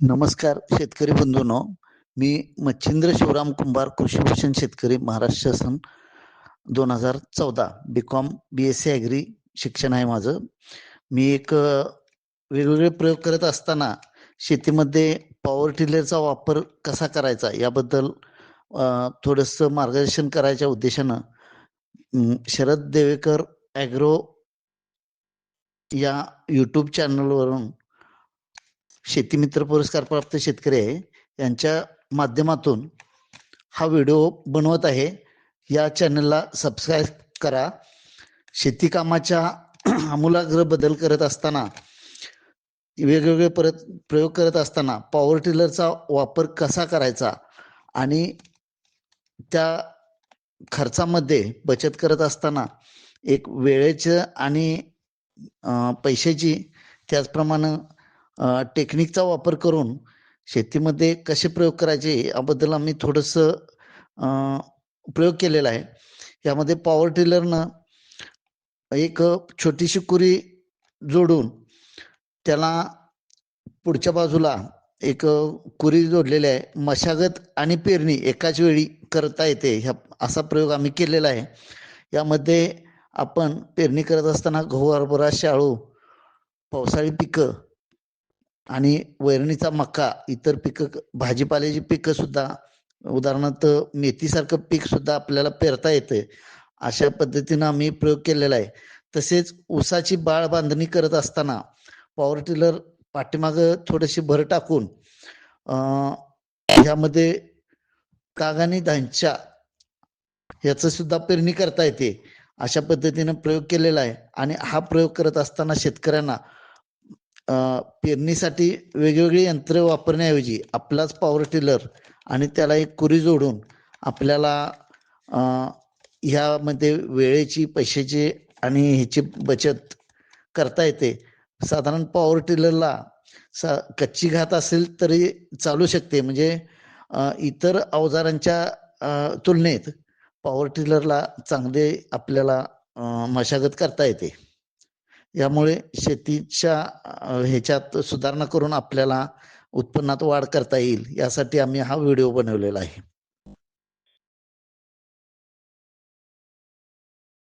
नमस्कार शेतकरी बंधूंनो. मी मच्छिंद्र शिवराम कुंभार कृषीभूषण शेतकरी महाराष्ट्र शासन दोन हजार चौदा. B com B S C agri शिक्षण आहे माझं. मी एक वेगवेगळे प्रयोग करत असताना शेतीमध्ये पॉवर टिलरचा वापर कसा करायचा याबद्दल थोडंसं मार्गदर्शन करायच्या उद्देशानं शरद देवेकर ॲग्रो या यूट्यूब चॅनलवरून शेतीमित्र पुरस्कार प्राप्त शेतकरी आहे. यांच्या माध्यमातून हा व्हिडिओ बनवत आहे. या चॅनलला सबस्क्राईब करा. शेती कामाच्या आमूलाग्र बदल करत असताना वेगवेगळे परत प्रयोग करत असताना पॉवर टिलरचा वापर कसा करायचा आणि त्या खर्चामध्ये बचत करत असताना एक वेळेचं आणि पैशाची त्याचप्रमाणे टेक्निकचा वापर करून शेतीमध्ये कसे प्रयोग करायचे याबद्दल आम्ही थोडंसं प्रयोग केलेला आहे. यामध्ये पॉवर टिलरनं एक छोटीशी कुरी जोडून त्याला पुढच्या बाजूला एक कुरी जोडलेली आहे. मशागत आणि पेरणी एकाच वेळी करता येते ह्या असा प्रयोग आम्ही केलेला आहे. यामध्ये आपण पेरणी करत असताना गहू हरभरा शाळू पावसाळी पिकं आणि वैरणीचा मका इतर पिकं भाजीपाल्याची पिकं सुद्धा उदाहरणार्थ मेथीसारखं पीक सुद्धा आपल्याला पेरता येते अशा पद्धतीनं आम्ही प्रयोग केलेला आहे. तसेच ऊसाची बाळ बांधणी करत असताना पॉवर टिलर पाठीमागं थोडीशी भर टाकून ह्यामध्ये काग आणि धांच्या याचं सुद्धा पेरणी करता येते. अशा पद्धतीनं प्रयोग केलेला आहे. आणि हा प्रयोग करत असताना शेतकऱ्यांना पेरणीसाठी वेगवेगळी यंत्र वापरण्याऐवजी आपलाच पॉवर टिलर आणि त्याला एक कुरी जोडून आपल्याला ह्यामध्ये वेळेची पैशाची आणि ह्याची बचत करता येते. साधारण पॉवर टिलरला सा कच्ची घात असेल तरी चालू शकते. म्हणजे इतर अवजारांच्या तुलनेत पॉवर टिलरला चांगले आपल्याला मशागत करता येते. यामुळे शेतीच्या ह्याच्यात सुधारणा करून आपल्याला उत्पन्नात वाढ करता येईल यासाठी आम्ही हा व्हिडिओ बनवलेला आहे.